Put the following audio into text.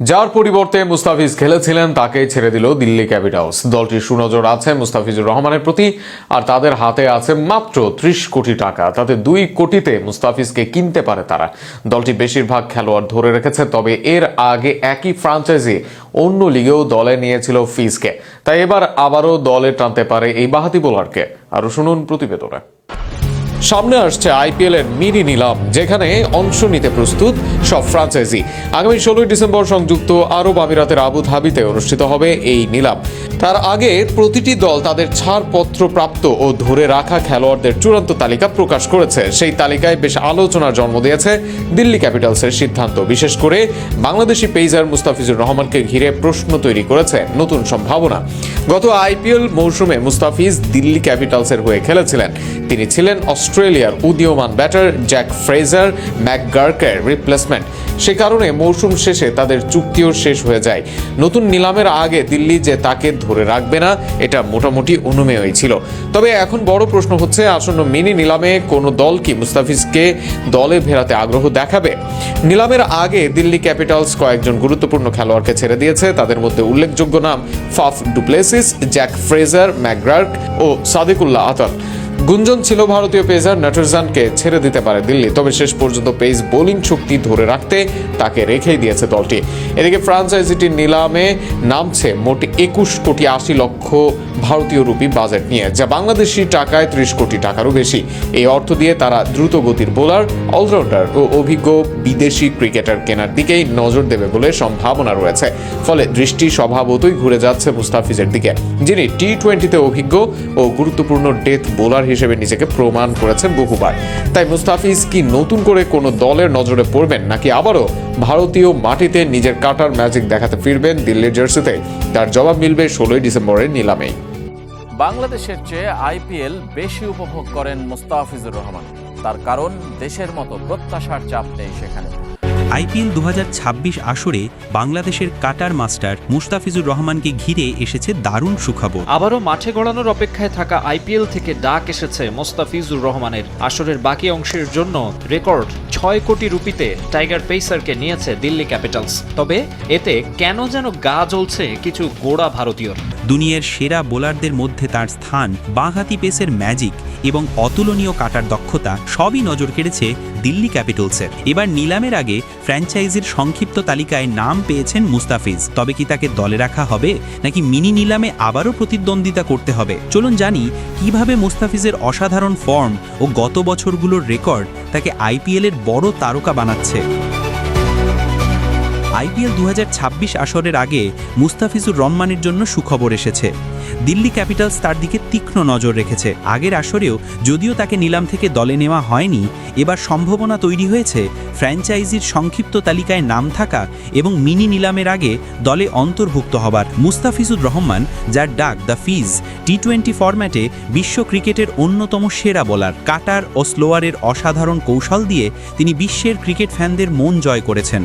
যার পরিবর্তে মুস্তাফিজ খেলেছিলেন তাকে ছেড়ে দিল দিল্লি ক্যাপিটালস। দলটির সুনজর আছে মুস্তাফিজুর রহমানের প্রতি, আর তাদের হাতে আছে মাত্র ত্রিশ কোটি টাকা। তাতে দুই কোটিতে মুস্তাফিজকে কিনতে পারে তারা। দলটি বেশিরভাগ খেলোয়াড় ধরে রেখেছে, তবে এর আগে একই ফ্রাঞ্চাইজি অন্য লিগেও দলে নিয়েছিল ফিজকে। তাই এবার আবারও দলে টানতে পারে এই বাহাতি বোলারকে আরও শুনুন প্রতিবেদনে। সামনে আসছে আইপিএল এর মিনি নিলাম, যেখানে অংশ নিতে প্রস্তুত সব ফ্রাঞ্চাইজি। আগামী ষোলোই ডিসেম্বর সংযুক্ত আরব আমিরাতের আবুধাবিতে অনুষ্ঠিত হবে এই নিলাম। তার আগে প্রতিটি দল তাদের ছাড়পত্র প্রাপ্ত ও ধরে রাখা খেলোয়াড়দের চূড়ান্ত তালিকা প্রকাশ করেছে। সেই তালিকায় বেশ আলোচনার জন্ম দিয়েছে দিল্লি ক্যাপিটালসের সিদ্ধান্ত। বিশেষ করে বাংলাদেশি পেইজার মুস্তাফিজুর রহমানকে ঘিরে প্রশ্ন তৈরি করেছে নতুন সম্ভাবনা। গত আইপিএল মৌসুমে মুস্তাফিজ দিল্লি ক্যাপিটালসের হয়ে খেলেছিলেন। তিনি ছিলেন অস্ট্রেলিয়ার উদীয়মান ব্যাটার জ্যাক ফ্রেজার ম্যাকগার্কের রিপ্লেসমেন্ট। সে কারণে মৌসুম শেষে তাদের চুক্তিও শেষ হয়ে যায়। নতুন নিলামের আগে দিল্লি যে তাকে ধরে রাখবে না, এটা মোটামুটি অনুমেয়ই ছিল। তবে এখন বড় প্রশ্ন হচ্ছে, আসন্ন মিনি নিলামে কোনো দল কি মুস্তাফিজকে দলে ফেরাতে আগ্রহ দেখাবে? নিলামের আগে দিল্লি ক্যাপিটালস কয়েকজন গুরুত্বপূর্ণ খেলোয়াড়কে ছেড়ে দিয়েছে। তাদের মধ্যে উল্লেখযোগ্য নাম Faf du Plessis, Jake Fraser McGurk ও সাদিকুল্লাহ আতর গুঞ্জন ছিল ভারতীয় পেসার নাটরজানকে ছেড়ে দিতে পারে দিল্লি। তবে শেষ পর্যন্ত পেস বোলিং শক্তি ধরে রাখতে তাকে রেখেই দিয়েছে দলটি। এদিকে ফ্রাঞ্চাইজিটির নিলামে নামছে মোট একুশ কোটি আশি লক্ষ ভারতীয় রুপি বাজেট নিয়ে, যা বাংলাদেশি টাকায় ত্রিশ কোটি টাকারও বেশি। এই অর্থ দিয়ে তারা দ্রুত গতির বোলার, অলরাউন্ডার ও অভিজ্ঞ বিদেশি ক্রিকেটার কেনার দিকেই নজর দেবে বলে সম্ভাবনা রয়েছে। ফলে দৃষ্টি স্বভাবতই ঘুরে যাচ্ছে মুস্তাফিজের দিকে, যিনি টি টোয়েন্টিতে অভিজ্ঞ ও গুরুত্বপূর্ণ ডেথ বোলার হিসেবে নিজেকে প্রমাণ করেছেন বহুবার। তাই মুস্তাফিজ কি নতুন করে কোনো দলের নজরে পড়বেন, নাকি আবারও ভারতীয় মাটিতে নিজের কাটার ম্যাজিক দেখাতে ফিরবেন দিল্লির জার্সিতে? তার জবাব মিলবে ষোলোই ডিসেম্বরের নিলামেই। বাংলাদেশের চেয়ে আইপিএল বেশি উপভোগ করেন মোস্তাফিজুর রহমান। তার কারণ, দেশের মতো প্রত্যাশার চাপ নেই সেখানে। আইপিএল দুহাজার ছাব্বিশ আসরে বাংলাদেশের কাটার মাস্টার মুস্তাফিজুর রহমানকে ঘিরে এসেছে দারুণ সুখবর। আবারও মাঠে গড়ানোর অপেক্ষায় থাকা আইপিএল থেকে ডাক এসেছে মোস্তাফিজুর রহমানের। আসরের বাকি অংশের জন্য রেকর্ড ছয় কোটি রুপিতে টাইগার পেসারকে নিয়েছে দিল্লি ক্যাপিটালস। তবে এতে কেন যেন গা জ্বলছে কিছু গোড়া ভারতীয়র। দুনিয়ার সেরা বোলারদের মধ্যে তার স্থান বাঁহাতি পেসের ম্যাজিক এবং অতুলনীয় কাটার দক্ষতা সবই নজর কেড়েছে দিল্লি ক্যাপিটালসের। এবার নিলামের আগে ফ্র্যাঞ্চাইজির সংক্ষিপ্ত তালিকায় নাম পেয়েছেন মুস্তাফিজ। তবে কি তাকে দলে রাখা হবে? নাকি মিনি নিলামে আবারও প্রতিদ্বন্দ্বিতা করতে হবে? চলুন জানি কীভাবে মুস্তাফিজের অসাধারণ ফর্ম ও গত বছরগুলোর রেকর্ড তাকে আইপিএলের বড় তারকা বানাচ্ছে। আইপিএল দু হাজার ছাব্বিশ আসরের আগে মুস্তাফিজুর রহমানের জন্য সুখবর এসেছে। দিল্লি ক্যাপিটালস তার দিকে তীক্ষ্ণ নজর রেখেছে। আগের আসরেও যদিও তাকে নিলাম থেকে দলে নেওয়া হয়নি, এবার সম্ভাবনা তৈরি হয়েছে ফ্র্যাঞ্চাইজির সংক্ষিপ্ত তালিকায় নাম থাকা এবং মিনি নিলামের আগে দলে অন্তর্ভুক্ত হবার। মুস্তাফিজুর রহমান, যার ডাক দ্য ফিজ টি টোয়েন্টি ফরম্যাটে বিশ্ব ক্রিকেটের অন্যতম সেরা বোলার, কাটার ও স্লোয়ারের অসাধারণ কৌশল দিয়ে তিনি বিশ্বের ক্রিকেট ফ্যানদের মন জয় করেছেন।